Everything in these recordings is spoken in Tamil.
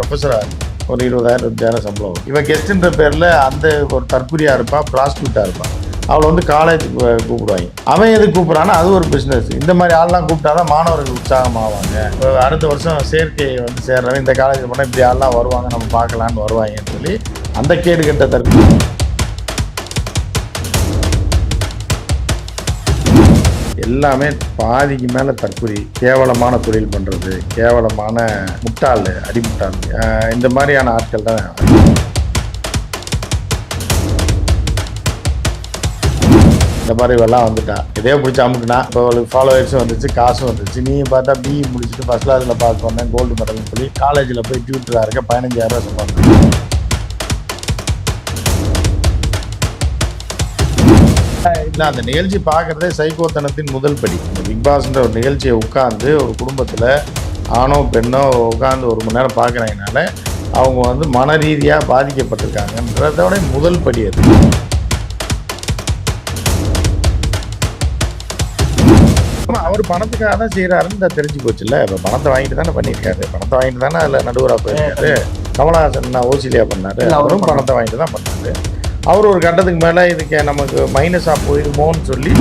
ப்ரொஃபஸராக ஒரு இருபதாயிரம் இருபத்தாயிரம் சம்பளம். இவன் கெஸ்ட்ன்ற பேரில் அந்த ஒரு தற்குறியாக இருப்பான் ப்ராஸ்டியூட்டாக இருப்பான். அவளை வந்து காலேஜ் கூப்பிடுவாங்க. அவன் எது கூப்பிட்றான்னா அது ஒரு பிஸ்னஸ் இந்த மாதிரி ஆள்லாம் கூப்பிட்டா தான் மாணவர்கள் உற்சாகமாவாங்க. அடுத்த வருஷம் சேர்க்கை வந்து சேர்றவன் இந்த காலேஜில் போனால் இப்படி ஆள்லாம் வருவாங்க நம்ம பார்க்கலான்னு வருவாங்கன்னு சொல்லி அந்த கேடு கெட்ட தற்கொலை. எல்லாமே பாதிக்கு மேலே தற்கொலை கேவலமான தொழில் பண்ணுறது கேவலமான முட்டாள் அடிமுட்டாள். இந்த மாதிரியான ஆட்கள் தான். இந்த மாதிரி இவெல்லாம் வந்துட்டா. இதே பிடிச்சி அமுக்குனா இப்போ அவளுக்கு ஃபாலோவர்ஸும் வந்துச்சு காசும் வந்துச்சு. நீ பார்த்தா பிஇ முடிச்சுட்டு ஃபஸ்ட் கிளாஸில் பார்க்க வந்தேன் கோல்டு மெடல்னு சொல்லி காலேஜில் போய் டியூட்டராக இருக்க பதினஞ்சாயிரம் ரூபாய் சம்பாதிச்சு இல்லை அந்த நிகழ்ச்சி பார்க்குறதே சைக்கோத்தனத்தின் முதல் படி. பிக் பாஸ்ன்ற ஒரு நிகழ்ச்சியை உட்காந்து ஒரு குடும்பத்தில் ஆணோ பெண்ணோ உட்காந்து ஒரு மணி நேரம் பார்க்குறாங்கனால அவங்க வந்து மன ரீதியாக பாதிக்கப்பட்டிருக்காங்கன்றதோட முதல் படி அது. அவர் பணத்துக்காக தான் செய்கிறாருன்னு தெரிஞ்சு போச்சுல்ல. இப்போ பணத்தை வாங்கிட்டு தானே பண்ணியிருக்காரு. பணத்தை வாங்கிட்டு தானே அதில் நடுவராக போயிருக்காரு. கமலஹாசன் நான் ஓசிலியா பண்ணாரு? அவரும் பணத்தை வாங்கிட்டு தான் பண்ணாரு. அவர் ஒரு கட்டத்துக்கு மேலே இதுக்கு நமக்கு மைனஸாக போயிடுமோன்னு சொல்லி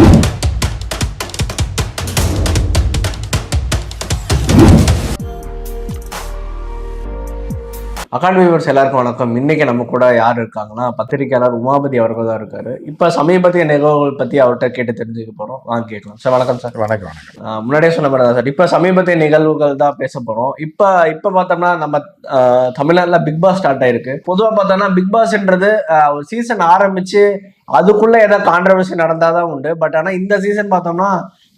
அகாடமி வியூவர்ஸ் எல்லாருக்கும் வணக்கம். இன்னைக்கு நம்ம கூட யார் இருக்காங்கன்னா பத்திரிகையாளர் உமாபதி அவர்கள் தான் இருக்காரு. இப்ப சமீபத்திய நிகழ்வுகள் பத்தி அவர்கிட்ட கேட்டு தெரிஞ்சுக்க போறோம். வாங்க கேட்கலாம். சார் வணக்கம் சார். வணக்கம் வணக்கம். முன்னாடியே சொன்ன மாதிரி தான் சார். இப்ப சமீபத்திய நிகழ்வுகள் தான் பேச போறோம். இப்ப இப்ப பார்த்தோம்னா நம்ம தமிழ்நாட்டுல பிக் பாஸ் ஸ்டார்ட் ஆயிருக்கு. பொதுவா பார்த்தோம்னா பிக் பாஸ்ன்றது ஒரு சீசன் ஆரம்பிச்சு அதுக்குள்ள ஏதாவது கான்ட்ரவர்சி நடந்தாதான் உண்டு. பட் ஆனா இந்த சீசன் பார்த்தோம்னா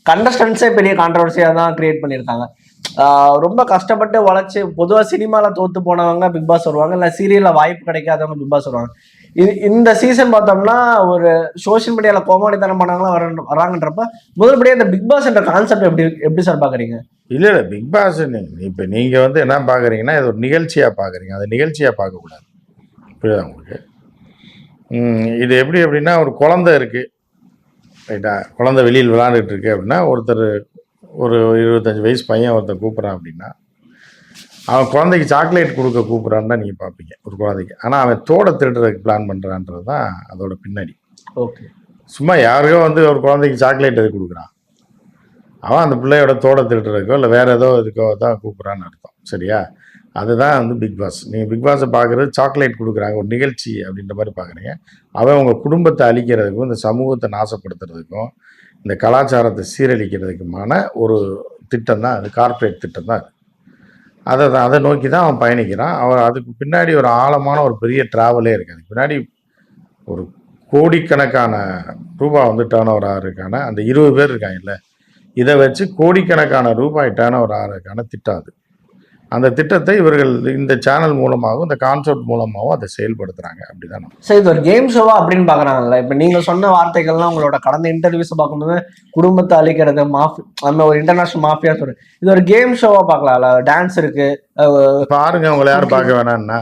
கண்டஸ்டன்ஸே பெரிய கான்ட்ரவர்சியா தான் கிரியேட் பண்ணியிருக்காங்க. ரொம்ப கஷ்டப்பட்டு வளைச்சு பொதுவாக சினிமாவில் தோத்து போனவங்க பிக் பாஸ் வருவாங்க. இல்லை சீரியலில் வாய்ப்பு கிடைக்காதவங்க பிக் பாஸ் வருவாங்க. இது இந்த சீசன் பார்த்தோம்னா ஒரு சோஷியல் மீடியாவில் கோமாளித்தனம் பண்ணாங்களா வர வராங்கன்றப்ப முதல்படியே இந்த பிக் பாஸ் என்ற கான்செப்ட் எப்படி எப்படி சார் பார்க்குறீங்க? இல்லை இல்லை பிக் பாஸ் இப்போ நீங்கள் வந்து என்ன பார்க்குறீங்கன்னா இது ஒரு நிகழ்ச்சியாக பார்க்குறீங்க. அதை நிகழ்ச்சியாக பார்க்கக்கூடாது. புரியுதா உங்களுக்கு? இது எப்படி அப்படின்னா ஒரு குழந்தை இருக்குது ரைட்டா? குழந்தை வெளியில் விளாண்டுட்டு இருக்கு அப்படின்னா ஒருத்தர் ஒரு இருபத்தஞ்சி வயசு பையன் ஒருத்தர் கூப்பிட்றான் அப்படின்னா அவன் குழந்தைக்கு சாக்லேட் கொடுக்க கூப்பிட்றான்னு தான் நீங்கள் பார்ப்பீங்க ஒரு குழந்தைக்கு. ஆனால் அவன் தோட திருடுறதுக்கு பிளான் பண்ணுறான்றது தான் அதோட பின்னாடி. ஓகே. சும்மா யாருக்கோ வந்து ஒரு குழந்தைக்கு சாக்லேட் எது கொடுக்குறான்? அவன் அந்த பிள்ளையோட தோட திருடுறதுக்கோ இல்லை வேற ஏதோ இதுக்கோ தான் கூப்பிட்றான்னு அர்த்தம் சரியா? அதுதான் வந்து பிக் பாஸ். நீங்கள் பிக் பாஸை பார்க்குறது சாக்லேட் கொடுக்குறாங்க ஒரு நிகழ்ச்சி அப்படின்ற மாதிரி பார்க்குறீங்க. அவன் உங்கள் குடும்பத்தை அழிக்கிறதுக்கும் இந்த சமூகத்தை நாசப்படுத்துறதுக்கும் இந்த கலாச்சாரத்தை சீரழிக்கிறதுக்குமான ஒரு திட்டம் தான் அது கார்ப்பரேட் திட்டம் தான் அது. அதை தான் அதை நோக்கி தான் அவன் பயணிக்கிறான். அவன் அதுக்கு பின்னாடி ஒரு ஆழமான ஒரு பெரிய ட்ராவலே இருக்குது அதுக்கு பின்னாடி ஒரு கோடிக்கணக்கான ரூபாய் வந்து டேர்ன் ஓவர் ஆகிறதுக்கான அந்த இருபது பேர் இருக்காங்கல்ல இதை வச்சு கோடிக்கணக்கான ரூபாய் டேர்ன் ஓவர் ஆகிறதுக்கான திட்டம் அது. அந்த திட்டத்தை இவர்கள் இந்த சேனல் மூலமாகவும் இந்த கான்செப்ட் மூலமாகவும் அதை செயல்படுத்துகிறாங்க அப்படிதான் சார் இது ஒரு கேம் ஷோவா அப்படின்னு பார்க்குறாங்கல்ல. இப்போ நீங்கள் சொன்ன வார்த்தைகள்லாம் உங்களோட கடந்த இன்டர்வியூஸ் பார்க்கும்போது குடும்பத்தை அழிக்கிறது மாஃபி நம்ம ஒரு இன்டர்நேஷனல் மாஃபியா சொல்றோம் இது ஒரு கேம் ஷோவா பார்க்கலாம்ல. டான்ஸ் இருக்கு. பாருங்க உங்களை யாரும் பார்க்க வேணாம்னா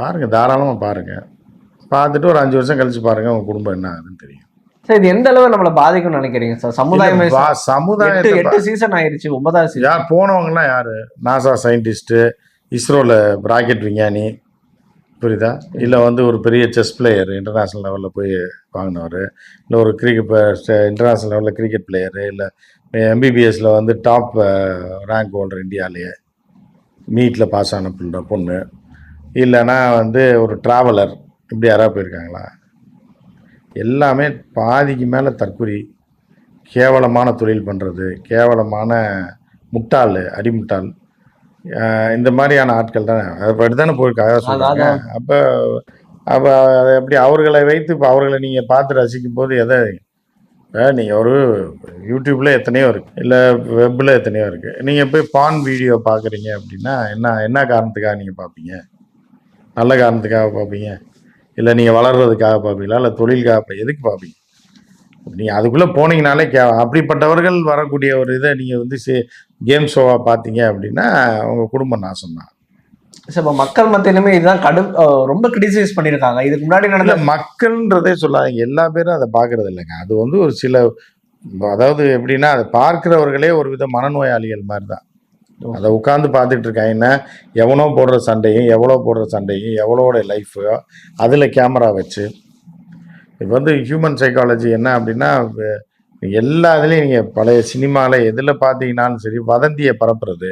பாருங்க தாராளமாக பாருங்க. பார்த்துட்டு ஒரு அஞ்சு வருஷம் கழிச்சு பாருங்க உங்க குடும்பம் என்ன ஆகுதுன்னு தெரியும். சார் இது எந்த அளவு நம்மளை பாதிக்கும்னு நினைக்கிறீங்க சார்? சமுதாயம் வா- எட்டு சீசன் ஆயிருச்சு ஒன்பதாவது சீசன் யார் போனவங்கலாம் யார்? நாசா சயின்டிஸ்ட்டு இஸ்ரோவில் ராக்கெட் விஞ்ஞானி. புரியுதா? இல்லை வந்து ஒரு பெரிய செஸ் பிளேயர் இன்டர்நேஷ்னல் லெவலில் போய் வாங்கினவர். இல்லை ஒரு கிரிக்கெட் இன்டர்நேஷ்னல் லெவலில் கிரிக்கெட் பிளேயரு இல்லை எம்பிபிஎஸ்சில் வந்து டாப் ரேங்க் ஹோல்டர் இந்தியாவிலேயே நீட்டில் பாஸ் ஆன பொண்ணு. இல்லைன்னா வந்து ஒரு ட்ராவலர் இப்படி யாராவது போயிருக்காங்களா? எல்லாமே பாதிக்கு மேலே தற்குறி கேவலமான தொழில் பண்ணுறது கேவலமான முட்டாள் அடிமுட்டாள். இந்த மாதிரியான ஆட்கள் தானே. அப்படி தானே போயிருக்காங்க சொல்கிறாங்க. அப்போ அப்போ அதை எப்படி அவர்களை வைத்து இப்போ அவர்களை நீங்கள் பார்த்து ரசிக்கும் போது எதை நீங்கள் ஒரு யூடியூப்பில் எத்தனையோ இருக்குது இல்லை வெப்பில் எத்தனையோ இருக்குது நீங்கள் போய் பான் வீடியோ பார்க்குறீங்க அப்படின்னா என்ன என்ன காரணத்துக்காக நீங்கள் பார்ப்பீங்க? நல்ல காரணத்துக்காக பார்ப்பீங்க? இல்லை நீங்கள் வளர்றதுக்காக பார்ப்பீங்களா? இல்லை தொழிலுக்காக எதுக்கு பார்ப்பீங்க? நீங்கள் அதுக்குள்ளே போனீங்கனாலே கே அப்படிப்பட்டவர்கள் வரக்கூடிய ஒரு இதை நீங்கள் வந்து கேம் ஷோவாக பார்த்தீங்க அப்படின்னா உங்கள் குடும்ப நாசம் தான் சார் இப்போ மக்கள் மத்தியிலுமே இதுதான் கடும் ரொம்ப கிரிட்டிசைஸ் பண்ணியிருக்காங்க. இதுக்கு முன்னாடி நடந்த மக்கள்ன்றதே சொல்லாதீங்க. எல்லா பேரும் அதை பார்க்கறது இல்லைங்க. அது வந்து ஒரு சில அதாவது எப்படின்னா அதை பார்க்கிறவர்களே ஒரு வித மனநோயாளிகள் மாதிரி தான். அதை உட்காந்து பார்த்துட்டு இருக்கேன். என்ன எவனோ போடுற சண்டையும் எவ்வளோ போடுற சண்டையும் எவ்வளோட லைஃப்போ அதில் கேமரா வச்சு. இப்போ வந்து ஹியூமன் சைக்காலஜி என்ன அப்படின்னா எல்லா இதுலேயும் நீங்கள் பழைய சினிமாவில் எதில் பார்த்தீங்கன்னாலும் சரி வதந்தியை பரப்புறது.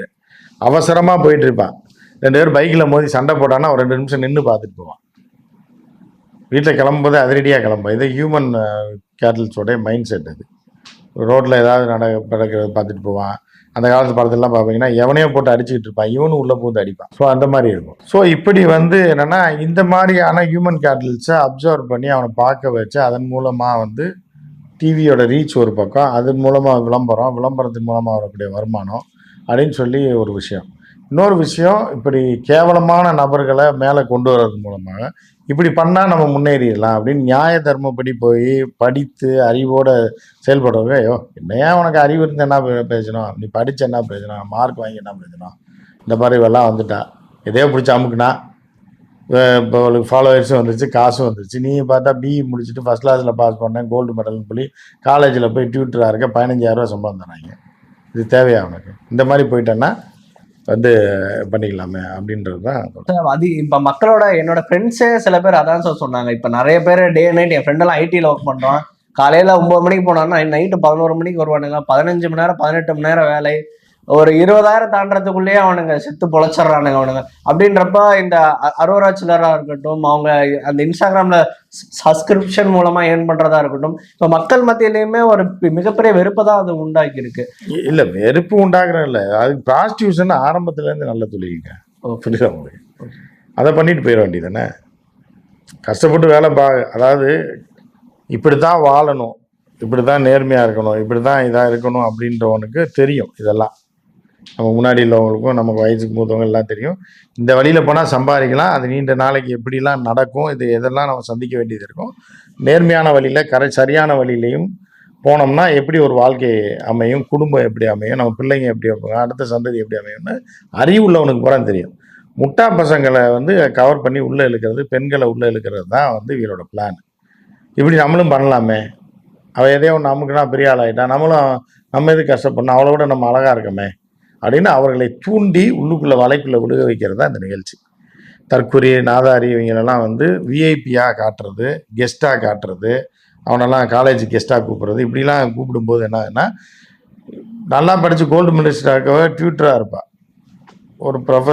அவசரமாக போயிட்டுருப்பான் ரெண்டு பேரும் பைக்கில் மோதி சண்டை போட்டான்னா ஒரு ரெண்டு நிமிஷம் நின்று பார்த்துட்டு போவான். வீட்டில் கிளம்பும்போது அதிரடியாக கிளம்பும் இது ஹியூமன் கேட்டல்ஸோடைய மைண்ட் செட் அது. ரோட்டில் ஏதாவது நட நடக்கிறத பார்த்துட்டு போவான். அந்த காலத்து படத்துலலாம் பார்ப்பீங்கன்னா எவனையோ போட்டு அடிச்சுக்கிட்டு இருப்பான். இவனும் உள்ளே போட்டு அடிப்பான். ஸோ அந்த மாதிரி இருக்கும். ஸோ இப்படி வந்து என்னென்னா இந்த மாதிரியான ஹியூமன் கேட்டல்ஸை அப்சர்வ் பண்ணி அவனை பார்க்க வச்சு அதன் மூலமாக வந்து டிவியோட ரீச் ஒரு பக்கம் அதன் மூலமாக விளம்பரம் விளம்பரத்தின் மூலமாக வரக்கூடிய வருமானம் அப்படின்னு சொல்லி ஒரு விஷயம். இன்னொரு விஷயம் இப்படி கேவலமான நபர்களை மேலே கொண்டு வர்றது மூலமாக இப்படி பண்ணால் நம்ம முன்னேறிடலாம் அப்படின்னு நியாய தர்மப்படி போய் படித்து அறிவோட செயல்படுறவங்க ஐயோ என்னையா உனக்கு அறிவு இருந்து என்ன பிரயோஜனம்? நீ படித்த என்ன பிரயோஜனம்? மார்க் வாங்கி என்ன பிரயோஜனம்? இந்த மாதிரி இவெல்லாம் வந்துட்டா. எதையோ பிடிச்சி அமுக்குனா இப்போ அவளுக்கு ஃபாலோவர்ஸும் வந்துருச்சு காசும் வந்துருச்சு. நீ பார்த்தா பிஇ முடிச்சுட்டு ஃபஸ்ட் கிளாஸில் பாஸ் பண்ணேன் கோல்டு மெடல்னு சொல்லி காலேஜில் போய் டியூட்டராக இருக்க பதினஞ்சாயிரரூவா சம்பளம் தராங்க. இது தேவையா உனக்கு? இந்த மாதிரி போயிட்டேன்னா வந்து பண்ணிக்கலாமே அப்படின்றது தான் அது இப்போ மக்களோட என்னோட ஃப்ரெண்ட்ஸே சில பேர் அதான் சார் சொன்னாங்க. இப்போ நிறைய பேர் டே நைட் என் ஃப்ரெண்டெல்லாம் ஐடியில் ஒர்க் பண்ணுறோம் காலையில் ஒம்பது மணிக்கு போனான்னா நைட்டு பதினோரு மணிக்கு வருவானுங்க. பதினஞ்சு மணி நேரம் பதினெட்டு மணி நேரம் வேலை. ஒரு இருபதாயிரம் தாண்டறதுக்குள்ளேயே அவனுங்க செத்து பொழைச்சிடுறானுங்க அவனுங்க. அப்படின்றப்ப இந்த அரோரா சிலரா இருக்கட்டும் அவங்க அந்த இன்ஸ்டாகிராம்ல சப்ஸ்கிரிப்ஷன் மூலமா ஏர்ன் பண்றதா இருக்கட்டும் இப்ப மக்கள் மத்தியிலயுமே ஒரு மிகப்பெரிய வெறுப்பை தான் அது உண்டாக்கி இருக்கு இல்லை வெறுப்பு உண்டாக்குறது இல்லை. அது ப்ராஸ்டியூஷன் ஆரம்பத்துலேருந்து நல்ல தொழிலுங்க புரியுதா உங்களுக்கு? அதை பண்ணிட்டு போயிட வேண்டியதானே கஷ்டப்பட்டு வேலை பா அதாவது இப்படி தான் வாழணும் இப்படி தான் நேர்மையாக இருக்கணும் இப்படி தான் இதாக இருக்கணும் அப்படின்றவனுக்கு தெரியும் இதெல்லாம். நம்ம முன்னாடி உள்ளவங்களுக்கும் நமக்கு வயசுக்கு மூத்தவங்க எல்லாம் தெரியும். இந்த வழியில் போனால் சம்பாதிக்கலாம். அது நீண்ட நாளைக்கு எப்படிலாம் நடக்கும் இது எதெல்லாம் நம்ம சந்திக்க வேண்டியது இருக்கும். நேர்மையான வழியில் கரை சரியான வழியிலையும் போனோம்னா எப்படி ஒரு வாழ்க்கை அமையும் குடும்பம் எப்படி அமையும் நம்ம பிள்ளைங்க எப்படி அமையும் அடுத்த சந்ததி எப்படி அமையும்னு அறிவு உள்ளவனுக்கு பூரா தெரியும். முட்டா பசங்களை வந்து கவர் பண்ணி உள்ளே இழுக்கிறது பெண்களை உள்ளே இழுக்கிறது தான் வந்து இவரோட பிளான் இப்படி நம்மளும் பண்ணலாமே. அவள் எதையோ ஒன்று நமக்குனா பெரிய ஆள் ஆகிட்டா நம்மளும் நம்ம எது கஷ்டப்படணும்? அவளை விட நம்ம அழகாக இருக்கமே. அப்படின்னு அவர்களை தூண்டி உள்ளுக்குள்ளே வலைக்குள்ளே விழுக வைக்கிறது தான் இந்த நிகழ்ச்சி. தற்கொரி நாதாரி இவங்களெல்லாம் வந்து விஐபியாக காட்டுறது கெஸ்ட்டாக காட்டுறது அவனெல்லாம் காலேஜ் கெஸ்ட்டாக கூப்பிட்றது. இப்படிலாம் கூப்பிடும்போது என்னன்னா நல்லா படித்து கோல்டு மெடலிஸ்டாக டியூட்டராக இருப்பாள் ஒரு ப்ரொஃப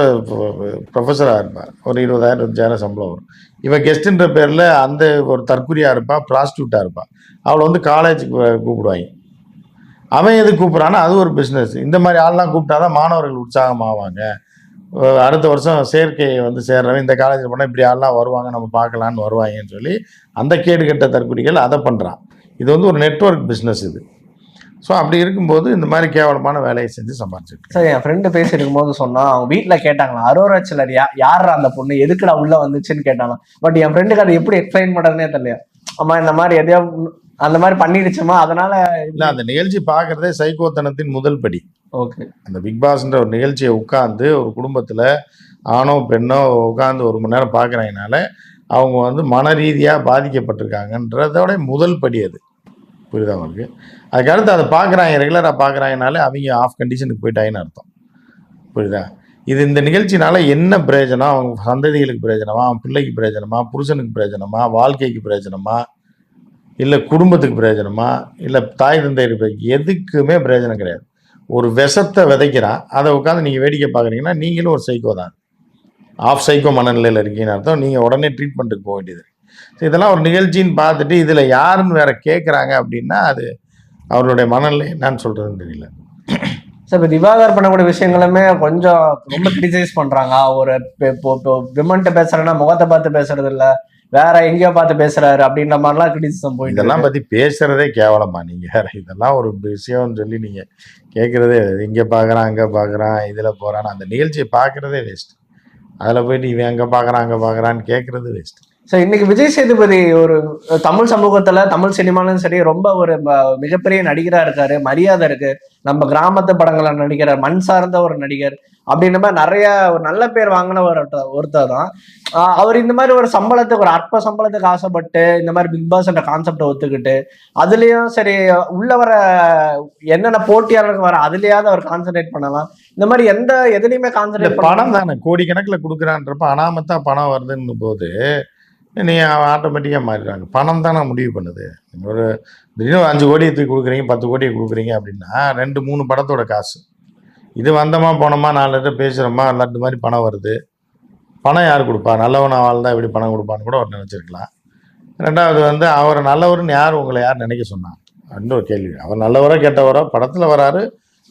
ப்ரொஃபஸராக இருப்பாள் ஒரு இருபதாயிரம் இருபத்தாயிரம் சம்பளம் வரும். இவன் கெஸ்ட்டுன்ற பேரில் அந்த ஒரு தற்கொலையாக இருப்பாள் ப்ராஸ்டியூட்டாக இருப்பாள் அவளை வந்து காலேஜுக்கு கூப்பிடுவாங்க. அவன் எது கூப்பிட்றான்னா அது ஒரு பிஸ்னஸ் இந்த மாதிரி ஆள்லாம் கூப்பிட்டா தான் மாணவர்கள் உற்சாகமாவாங்க. அடுத்த வருஷம் சேர்க்கை வந்து சேர்றவன் இந்த காலேஜில் போனால் இப்படி ஆள்லாம் வருவாங்க நம்ம பார்க்கலான்னு வருவாங்கன்னு சொல்லி அந்த கேடு கட்ட தற்கொலைகள் அதை பண்ணுறான் இது வந்து ஒரு நெட்வொர்க் பிஸ்னஸ் இது. ஸோ அப்படி இருக்கும்போது இந்த மாதிரி கேவலமான வேலையை செஞ்சு சம்பாதிச்சிருக்கு சார் என் ஃப்ரெண்டு பேசிட்டு இருக்கும்போது சொன்னால் அவங்க வீட்டில் கேட்டாங்களா அரோரா சிலர் யா யார் அந்த பொண்ணு? எதுக்குடா உள்ளே வந்துச்சுன்னு கேட்டாங்க பட் என் ஃப்ரெண்டுக்கு அதை எப்படி எக்ஸ்பிளைன் பண்ணுறதுனே தெரியல. அம்மா இந்த மாதிரி எதையோ அந்த மாதிரி பண்ணிடுச்சுமா? அதனால இல்லை அந்த நிகழ்ச்சி பார்க்குறதே சைக்கோத்தனத்தின் முதல் படி. ஓகே. அந்த பிக் பாஸ்ன்ற ஒரு நிகழ்ச்சியை உட்காந்து ஒரு குடும்பத்தில் ஆணோ பெண்ணோ உட்காந்து ஒரு மணி நேரம் பார்க்குறாங்கனால அவங்க வந்து மன ரீதியாக பாதிக்கப்பட்டிருக்காங்கன்றதோட முதல் படி அது. புரியுதா உங்களுக்கு? அதுக்கு அடுத்து அதை பார்க்குறாங்க ரெகுலராக பார்க்குறாங்கனாலே அவங்க ஆஃப் கண்டிஷனுக்கு போயிட்டாங்கன்னு அர்த்தம். புரியுதா? இது இந்த நிகழ்ச்சினால என்ன பிரயோஜனம்? அவங்க சந்ததிகளுக்கு பிரயோஜனமா? அவன் பிள்ளைக்கு பிரயோஜனமா? புருஷனுக்கு பிரயோஜனமா? வாழ்க்கைக்கு பிரயோஜனமா? இல்லை குடும்பத்துக்கு பிரயோஜனமா? இல்லை தாய் தந்தையருக்கு எதுக்குமே பிரயோஜனம் கிடையாது. ஒரு விஷத்தை விதைக்கிறான் அதை உட்காந்து நீங்கள் வேடிக்கை பார்க்குறீங்கன்னா நீங்களும் ஒரு சைக்கோ தான். ஆஃப் சைக்கோ மனநிலையில் இருக்கீங்கன்னு அர்த்தம் நீங்கள் உடனே ட்ரீட்மெண்ட்டுக்கு போக வேண்டியது. இதெல்லாம் ஒரு நிகழ்ச்சின்னு பார்த்துட்டு இதில் யாருன்னு வேற கேட்குறாங்க அப்படின்னா அது அவர்களுடைய மனநிலை என்னன்னு சொல்கிறதுன்னு தெரியல. சார் இப்போ திவாகர் பண்ணக்கூடிய விஷயங்களுமே கொஞ்சம் ரொம்ப கிரிட்டிசைஸ் பண்ணுறாங்க ஒரு இப்போ விமன்ட்ட பேசுறேன்னா முகத்தை பார்த்து பேசுறது இல்லை வேற எங்கேயோ பார்த்து பேசுறாரு அப்படின்ற மாதிரிலாம் கிரிட்டிசிசம் போயிட்டு இதெல்லாம் பற்றி பேசுகிறதே கேவலமா. நீங்கள் இதெல்லாம் ஒரு விஷயம்னு சொல்லி நீங்கள் கேட்குறதே இங்கே பார்க்குறான் அங்கே பார்க்குறான் இதில் போகிறான் அந்த நிகழ்ச்சியை பார்க்குறதே வேஸ்ட் அதில் போயிட்டு இவன் அங்கே பார்க்குறான் அங்கே பார்க்குறான்னு கேட்குறது வேஸ்ட் ஸோ இன்னைக்கு விஜய் சேதுபதி ஒரு தமிழ் சமூகத்துல தமிழ் சினிமாலும் சரி ரொம்ப ஒரு ம- மிகப்பெரிய நடிகரா இருக்காரு மரியாதை இருக்கு. நம்ம கிராமத்து படங்களை நடிகர் மண் சார்ந்த ஒரு நடிகர் அப்படின்ற மாதிரி நிறைய ஒரு நல்ல பேர் வாங்கின ஒரு ஒருத்தர் தான் அவர் இந்த மாதிரி ஒரு சம்பளத்துக்கு ஒரு அற்ப சம்பளத்துக்கு ஆசைப்பட்டு இந்த மாதிரி பிக் பாஸ் என்ற கான்செப்டை ஒத்துக்கிட்டு அதுலயும் சரி உள்ள வர என்னென்ன போட்டியாளருக்கு வர அதுலேயாவது அவர் கான்சென்ட்ரேட் பண்ணலாம். இந்த மாதிரி எந்த எதுலையுமே இல்ல கான்சென்ட்ரேட் பணம் தானே கோடிக்கணக்கில் கொடுக்குறான்றப்ப அனாமத்தா பணம் வருதுன்னு போது நீ ஆட்டோமேட்டிக்காக மாறிடுறாங்க. பணம் தானே முடிவு பண்ணுது. ஒரு திடீர்னு அஞ்சு கோடியை தூக்கி கொடுக்குறீங்க பத்து கோடியை கொடுக்குறீங்க அப்படின்னா ரெண்டு மூணு படத்தோட காசு. இது வந்தோமா போனோமா நாலு பேர் பேசுகிறோமா லட்டு மாதிரி பணம் வருது. பணம் யார் கொடுப்பா? நல்லவனா வாழ்ந்தா எப்படி பணம் கொடுப்பான்னு கூட அவர் நினச்சிருக்கலாம் ரெண்டாவது வந்து அவர் நல்லவர்னு யார் உங்களை யார் நினைக்க சொன்னாங்க? ஒரு கேள்வி. அவர் நல்லவரோ கெட்டவரோ படத்தில் வராரு.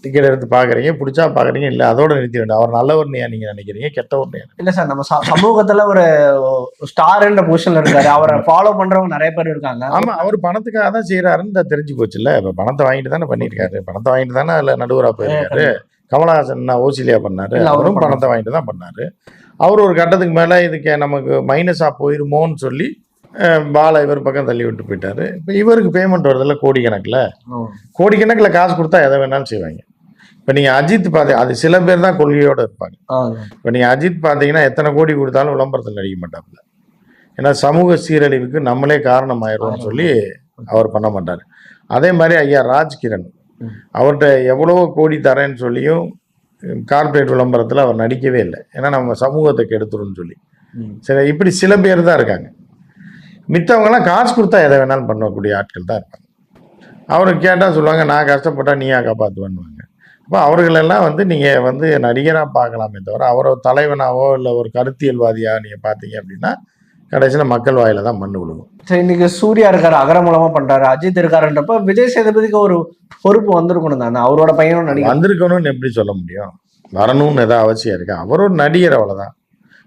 டிக்கெட் எடுத்து பார்க்குறீங்க பிடிச்சா பார்க்குறீங்க இல்லை அதோட நிறுத்தி வேண்டாம் அவர் நல்லவர்னு ஏன் நீங்கள் நினைக்கிறீங்க கெட்டவர்னு ஏன் இல்ல சார் நம்ம சமூகத்துல ஒரு ஸ்டார்ன்ற பொசிஷன்ல இருக்காரு. அவரை ஃபாலோ பண்றவங்க நிறைய பேர் இருக்காங்க. ஆமாம் அவர் பணத்துக்காக தான் செய்கிறாருன்னு தெரிஞ்சு போச்சுல்ல இப்போ பணத்தை வாங்கிட்டு தானே பண்ணியிருக்காரு. பணத்தை வாங்கிட்டு தானே அதில் நடுவராக போயிருக்காரு. கமலஹாசன் ஓசிலியா பண்ணாரு? இல்ல, அவரும் பணத்தை வாங்கிட்டு தான் பண்ணாரு. அவர் ஒரு கட்டத்துக்கு மேலே இதுக்கு நமக்கு மைனஸாக போயிருமோன்னு சொல்லி பாலை இவர் பக்கம் தள்ளி விட்டு போயிட்டாரு. இப்போ இவருக்கு பேமெண்ட் வருதுல்ல கோடிக்கணக்கில். கோடிக்கணக்கில் காசு கொடுத்தா எதை வேணாலும் செய்வாங்க. இப்போ நீங்கள் அஜித் பார்த்து அது சில பேர் தான் கொள்கையோடு இருப்பாங்க. இப்போ நீங்கள் அஜித் பார்த்தீங்கன்னா எத்தனை கோடி கொடுத்தாலும் விளம்பரத்தில் நடிக்க மாட்டாப்புல. ஏன்னா சமூக சீரழிவுக்கு நம்மளே காரணம் ஆயிடும்னு சொல்லி அவர் பண்ண மாட்டார். அதே மாதிரி ஐயா ராஜ்கிரண். அவர்கிட்ட எவ்வளவோ கோடி தரேன்னு சொல்லியும் கார்ப்பரேட் விளம்பரத்தில் அவர் நடிக்கவே இல்லை. ஏன்னா நம்ம சமூகத்தை கெடுத்துரும்னு சொல்லி. சரி இப்படி சில பேர் தான் இருக்காங்க. மித்தவங்கெல்லாம் காசு கொடுத்தா எதை வேணாலும் பண்ணக்கூடிய ஆட்கள் தான் இருப்பாங்க. அவருக்கு கேட்டால் சொல்லுவாங்க நான் கஷ்டப்பட்டா நீயா காப்பாற்றுவேன்னுவாங்க அப்போ அவர்களெல்லாம் வந்து நீங்கள் வந்து நடிகராக பார்க்கலாமே தவிர அவரை தலைவனாவோ இல்லை ஒரு கருத்தியல்வாதியாக நீங்கள் பார்த்தீங்க அப்படின்னா கடைசியில் மக்கள் வாயில தான் மண்ணு விழுகும். சரி இன்னைக்கு சூர்யா இருக்காரு அகர மூலமா பண்றாரு அஜித் இருக்காருன்றப்ப விஜய் சேதுபதிக்கு ஒரு பொறுப்பு வந்திருக்கணும் தானே அவரோட பையனும் நடிகர். வந்திருக்கணும்னு எப்படி சொல்ல முடியும்? வரணும்னு ஏதாவது அவசியம் இருக்கா? அவர் ஒரு நடிகர் அவ்வளோதான்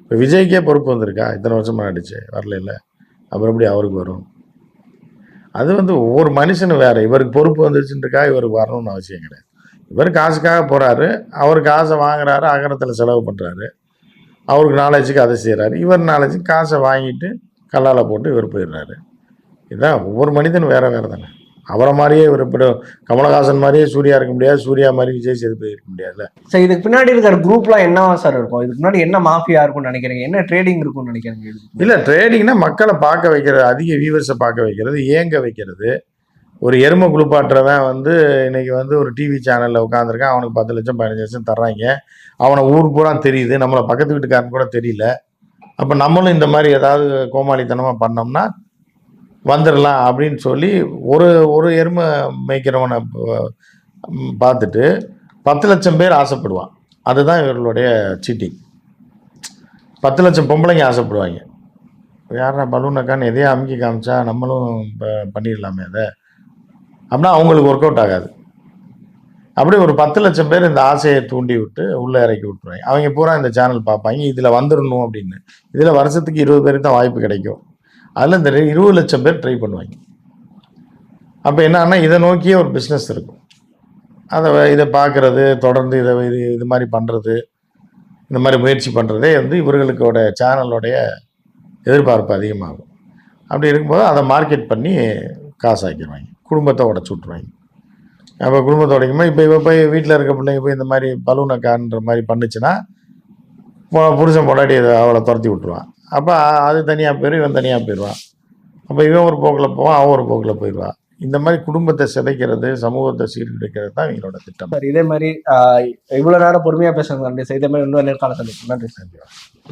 இப்போ விஜய்க்கே பொறுப்பு வந்திருக்கா? இத்தனை வருஷமா நடிச்சு வரல இல்லை அப்புறம் எப்படி அவருக்கு வரும்? அது வந்து ஒவ்வொரு மனுஷனும் வேற இவருக்கு பொறுப்பு வந்துருச்சுன்றக்கா இவருக்கு வரணும்னு அவசியம் கிடையாது. இவர் காசுக்காக போறாரு. அவர் காசை வாங்குறாரு அகரத்தில் செலவு பண்றாரு. அவருக்கு நாலேஜுக்கு அதை செய்கிறாரு இவர் நாலேஜுக்கு காசை வாங்கிட்டு கல்லால போட்டு இவர் போயிடுறாரு. இதுதான் ஒவ்வொரு மனிதனும் வேற வேற தானே அவரை மாதிரியே இவர் இப்படி கமலஹாசன் மாதிரியே சூர்யா இருக்க முடியாது சூர்யா மாதிரி விஜய் சேதுபதி இருக்க முடியாதுல்ல. சரி இதுக்கு பின்னாடி இருக்கிற குரூப்லாம் என்னவா சார் இருக்கும்? இதுக்கு முன்னாடி என்ன மாஃபியா இருக்கும்னு நினைக்கிறீங்க? என்ன ட்ரேடிங் இருக்கும்னு நினைக்கிறீங்க? இல்லை ட்ரேடிங்னா மக்களை பார்க்க வைக்கிறது அதிக வியூவர்ஸை பார்க்க வைக்கிறது ஏங்க வைக்கிறது. ஒரு எருமை குளிப்பாட்டுறவன் வந்து இன்னைக்கு வந்து ஒரு டிவி சேனலில் உட்காந்துருக்கான் அவனுக்கு பத்து லட்சம் பதினஞ்சு லட்சம் தர்றாங்க. அவனை ஊர் பூரா தெரியுது. நம்மளை பக்கத்து வீட்டுக்காரன் கூட தெரியல. அப்போ நம்மளும் இந்த மாதிரி ஏதாவது கோமாளித்தனமாக பண்ணோம்னா வந்துடலாம் அப்படின்னு சொல்லி ஒரு ஒரு எருமை மேய்க்கிறவனை பார்த்துட்டு பத்து லட்சம் பேர் ஆசைப்படுவான். அதுதான் இவர்களுடைய சீட்டிங் பத்து லட்சம் பொம்பளைங்க ஆசைப்படுவாங்க. யாரா பலூனக்கான்னு எதையோ அமுக்கி காமிச்சா நம்மளும் பண்ணிடலாமே அதை. அப்படின்னா அவங்களுக்கு ஒர்க் அவுட் ஆகாது. அப்படியே ஒரு பத்து லட்சம் பேர் இந்த ஆசையை தூண்டி விட்டு உள்ளே இறக்கி விட்டுருவாங்க. அவங்க பூரா இந்த சேனல் பார்ப்பாங்க இதில் வந்துடணும் அப்படின்னு. இதில் வருஷத்துக்கு இருபது பேருக்கு தான் வாய்ப்பு கிடைக்கும். அதில் இந்த இருபது லட்சம் பேர் ட்ரை பண்ணுவாங்க. அப்போ என்னன்னா இதை நோக்கியே ஒரு பிஸ்னஸ் இருக்கும். அதை இதை பார்க்குறது தொடர்ந்து இதை இது இது மாதிரி பண்ணுறது இந்த மாதிரி முயற்சி பண்ணுறதே வந்து இவர்களுக்கோட சேனலோடைய எதிர்பார்ப்பு அதிகமாகும். அப்படி இருக்கும்போது அதை மார்க்கெட் பண்ணி காசாக்கிடுவாங்க குடும்பத்தை உடச்சி விட்ருவாங்க அப்போ குடும்பத்தை உடைக்கும்போது இப்போ இவ போய் வீட்டில் இருக்க பிள்ளைங்க போய் இந்த மாதிரி பலூனக்கான்ற மாதிரி பண்ணுச்சுன்னா புருஷன் பொண்டாட்டி அவளை துரத்தி விட்ருவான் அப்போ அது தனியாக போயிடும் இவன் தனியாக போயிடுவான். அப்போ இவன் ஒரு போக்கில் போவான் அவன் ஒரு போக்கில் போயிடுவான். இந்த மாதிரி குடும்பத்தை சிதைக்கிறது சமூகத்தை சீர்குலைக்கிறது தான் இவங்களோட திட்டம். சார் இதே மாதிரி ஆஹ், இவ்வளவு நேரம் பொறுமையா பேசுறது நன்றி. சார் இதே மாதிரி இன்னொரு நேர்காணல் சந்திப்போம். நன்றி சார்.